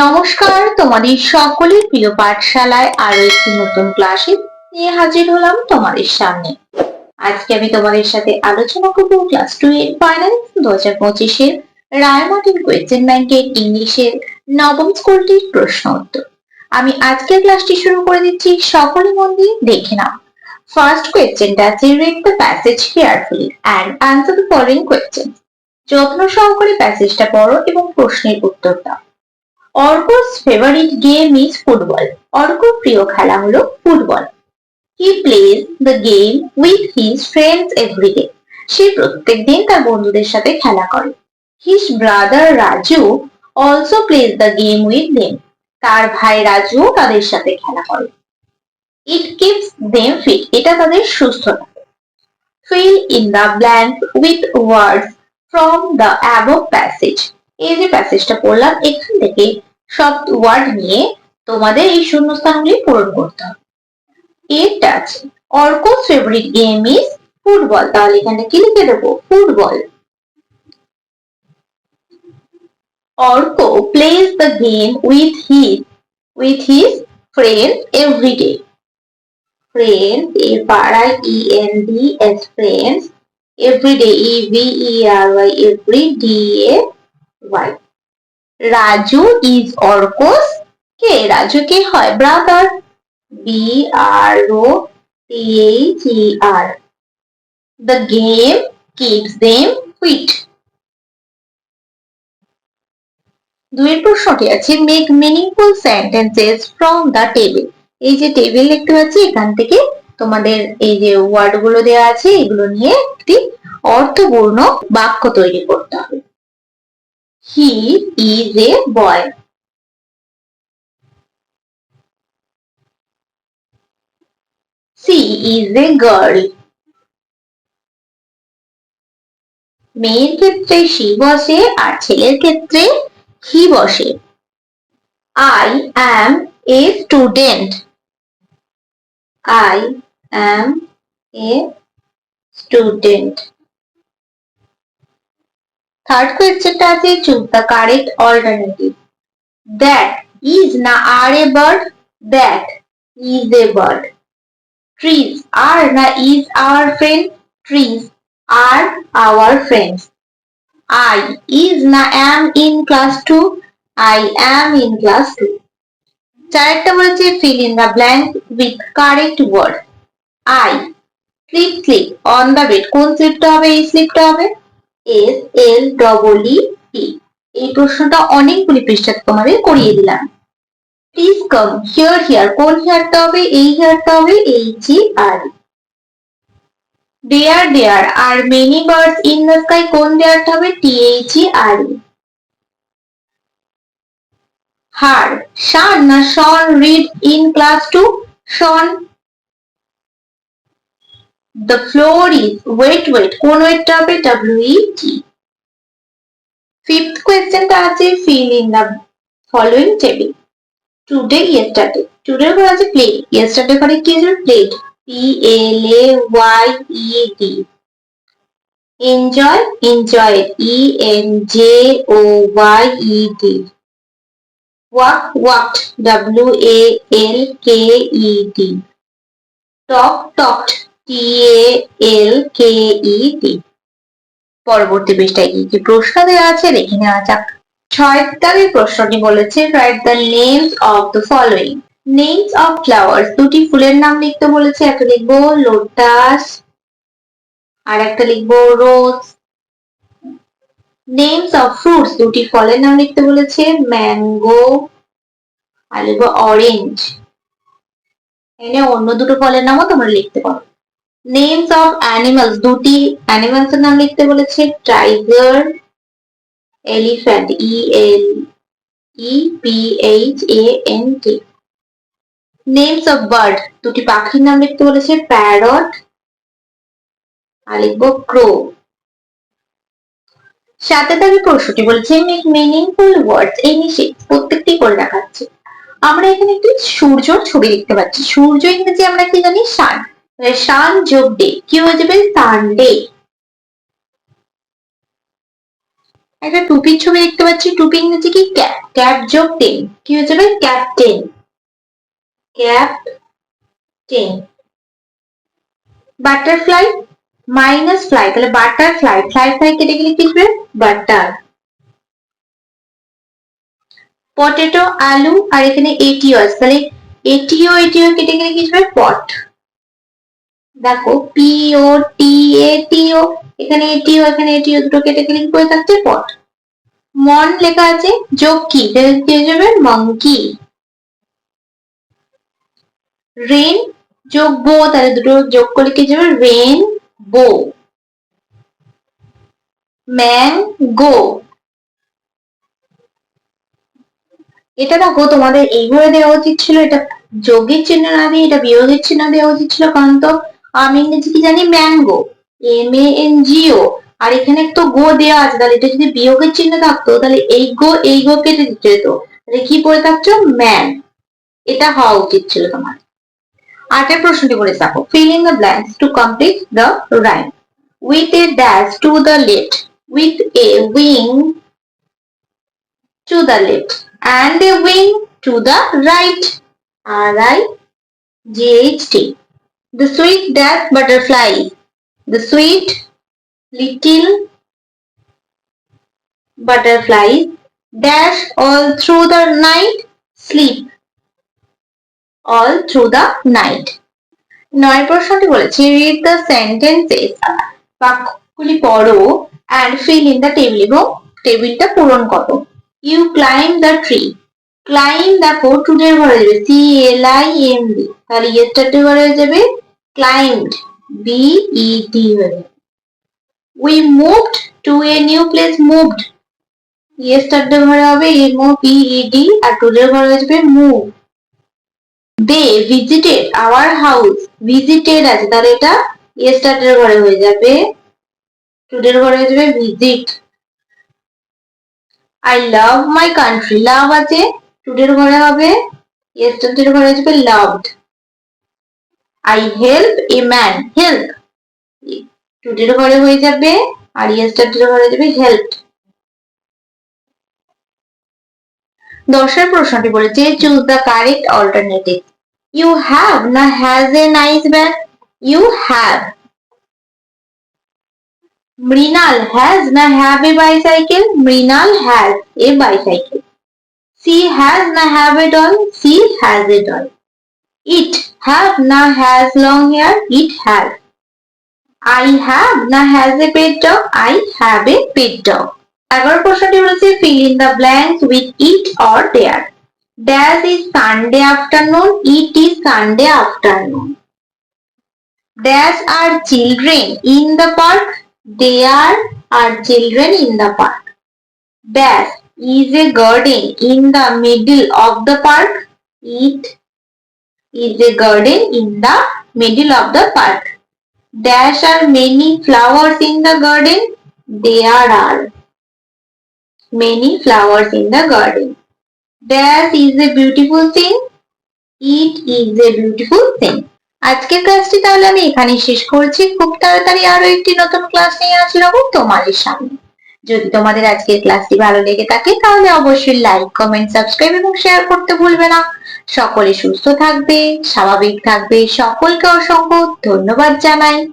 নমস্কার, তোমাদের সকলের প্রিয় পাঠশালায় আরও একটি নতুন ক্লাসে নিয়ে হাজির হলাম তোমাদের সামনে। আজকে আমি তোমাদের সাথে আলোচনা করব ক্লাস টু এর ফাইনাল দু হাজার পঁচিশের রায়মার্টিন কোয়েশ্চেন ব্যাংকের ইংলিশের নবম স্কুলটির প্রশ্ন উত্তর। আমি আজকের ক্লাসটি শুরু করে দিচ্ছি, সকলে মন দিয়ে দেখে নাও। ফার্স্ট কোয়েশ্চেনটা আছে read the passage carefully and answer the following question যত্ন সহকারে প্যাসেজটা পড়ো এবং প্রশ্নের উত্তর দাও। Arko's favourite game is football অর্কর প্রিয় খেলা হলো football he plays the game with his friends everyday সে প্রত্যেক দিন তার বন্ধুদের সাথে খেলা করে। His brother Raju also plays the game with them তার ভাই রাজু তাদের সাথে খেলা করে। ইট কিপস দেম ফিট এটা তাদের সুস্থ রাখে fill in the blank with words from the above passage এই যে প্যাসেজটা পড়লাম, এখান থেকে সব ওয়ার্ড নিয়ে তোমাদের এই শূন্যস্থানগুলি পূরণ করতে হবে। এটা আছে। Arko's favourite game is football তাহলে এখানে কি লিখে দেবো? Football Arko plays the game with his with his friend everyday friend এ পাড়ায় E N D S friends everyday E V E R Y every D A Y Raju is Arko's. কে? রাজু কে হয়? Brother B R O T R the game keeps them fit দুইয়ের প্রশ্নটি আছে। Make meaningful sentences from the table এই যে table দেখতে পাচ্ছি, এখান থেকে তোমাদের এই যে ওয়ার্ডগুলো দেওয়া আছে, এগুলো নিয়ে একটি অর্থপূর্ণ বাক্য তৈরি করতে হবে। He is a boy she is a girl মেয়ের ক্ষেত্রে সি বসে আর ছেলের ক্ষেত্রে হি বসে। I am a student I am a student third কোয়েশ্চেনটা আছে choose the correct alternative that is না are a bird that is a bird trees are না is our friend trees are our friends I is না am in class two I am in class two চারটা বলেছে fill in the blank with correct word I sleep sleep on the bed কোন স্লিপটা হবে? এই স্লিপটা হবে? S L double E P এই প্রশ্নটা অনেকগুলি পৃষ্ঠাতে তোমাদের করিয়ে দিলাম। প্লিজ কাম হিয়ার হিয়ার কোন হিয়ারটা হবে? এই হিয়ারটা হবে H E R there there are many birds in the sky কোন দেয়ারটা হবে? টি এইচ ই আর হার শান না son read in class two son The floor is wet wet কোন ওয়েটটা হবে ডাব্লিউ ই টি ফিফথ কোয়েশ্চেনটা আছে fill in the following table today yesterday today ঘরে আছে প্লে ইয়েস্টারডে ঘরে কি আছে played P L A Y E D enjoy enjoy E N J O Y E D walk walked W A L K E D talk talked T A L K E T পরবর্তী পৃষ্ঠায় কি কি প্রশ্ন দেওয়া আছে দেখে নেওয়া যাক। ছয় তারিখ প্রশ্নটি বলেছে write the names of the following names of flowers দুটি ফুলের নাম লিখতে বলেছে, একটা লিখব লোটাস আর একটা লিখব রোজ নেমস অফ ফ্রুটস দুটি ফলের নাম লিখতে বলেছে ম্যাঙ্গো আর লিখব অরেঞ্জ এনে অন্য দুটো ফলের নামও তোমরা লিখতে পারো। নেমস অফ অ্যানিমালস দুটি অ্যানিমালস এর নাম লিখতে বলেছে tiger elephant E L E P H A N T names of bird দুটি পাখির নাম লিখতে বলেছে প্যারট আর লিখব ক্রো সাথে তাকে প্রশ্নটি বলেছে মেক মিনিংফুল ওয়ার্ডস এই নিচে প্রত্যেকটি করে দেখাচ্ছে। আমরা এখানে একটি সূর্যর ছবি দেখতে পাচ্ছি। সূর্য ইংরেজি আমরা কি জানি? সান সান যোগ ডে কি হয়ে যাবে সানডে একটা টুপির ছবি দেখতে পাচ্ছি, টুপি ইংরেজি কি? ক্যাপ ক্যাপ যোগ টেন কি হয়ে যাবে captain. Cap ten butterfly? Minus fly. তাহলে বাটারফ্লাই। ফ্লাই ফ্লাই কেটে গেলে কি হবে? বাটার। পটেটো, আলু, আর এখানে এটিও আছে তাহলে এটিও এটিও কেটে গেলে কি হবে? পট। দেখো পি ও টি এ টি ও এখানে এটিও এখানে এটিও দুটো কেটে গেলে কি করে থাকছে পট মন লেখা আছে, যোগ কি? যাবে মঙ্কি রেন যোগ বো তাহলে দুটো যোগ করে কি যাবে? রেন বো ম্যাং গো এটা দেখো, তোমাদের এইভাবে দেওয়া উচিত ছিল, এটা যোগের চিহ্ন না দিয়ে, এটা বিয়োগের চিহ্ন দেওয়া উচিত ছিল, কারণ তো আমি ইংরেজি কি জানি mango M A N G O আর এখানে তো গো দেওয়া আছে, তাহলে এটা যদি বিয়োগের চিহ্ন থাকতো, তাহলে এই গো এই গো কেটে যেত তাহলে কি পড়ে থাকছো ম্যান এটা হওয়া উচিত ছিল তোমার। আটের প্রশ্নটি বলে থাকো filling the blanks to complete the rhyme. With a dash to the left with a wing to the left and a wing to the right. R I G H T. the sweet dash butterfly the sweet little butterflies dash all through the night sleep all through the night নয় প্রশ্নটি বলেছে read the sentences বাক্যগুলি পড়ো and fill in the table এবং টেবিলটা পূরণ করো you climb the tree climb দেখো টুডের ঘরে যাবে C L I M B তাহলে ইয়েস্টারডে ঘরে যাবে, climbed বি ই ডি যাবে। We moved to a new place, moved yesterday ঘরে হবে M O P E D আর টুডের ঘরে আসবে move they visited our house visited আছে, তাহলে এটা ইয়েস্টারডের ঘরে হয়ে যাবে। টুডের ঘরে হয়ে যাবে visit I love my country love আছে। টুডের ঘরে হবে ইয়েস্টারডের ঘরে আসবে loved I help a man help টুডের ঘরে হয়ে যাবে আর ইয়েস্টারডের ঘরে যাবে হেল্প দশের প্রশ্নটি বলেছে choose the correct alternative you have না has a nice bag you have Mrinal has না have a bicycle Mrinal has a bicycle she has না have a doll she has a doll it have না has long hair it has I have না has a pet dog I have a pet dog এগারো প্রশ্নটি বলেছে fill in the blanks with it or there dash is sunday afternoon it is sunday afternoon dash are children in the park there are children in the park dash is a garden in the middle of the park it is a garden in the middle of the park dash are many flowers in the garden there are many flowers in the garden. Dash is a beautiful thing. It is a beautiful thing. আজকের ক্লাসটি তাহলে আমি এখানে শেষ করছি খুব তাড়াতাড়ি আরও একটি নতুন ক্লাস নিয়ে হাজির হব তোমাদের সামনে যদি তোমাদের আজকের ক্লাসটি ভালো লেগে থাকে, তাহলে অবশ্যই লাইক কমেন্ট সাবস্ক্রাইব এবং শেয়ার করতে ভুলবে না। সকলে সুস্থ থাকবে, স্বাভাবিক থাকবে। সকলকে অসংখ্য ধন্যবাদ জানাই।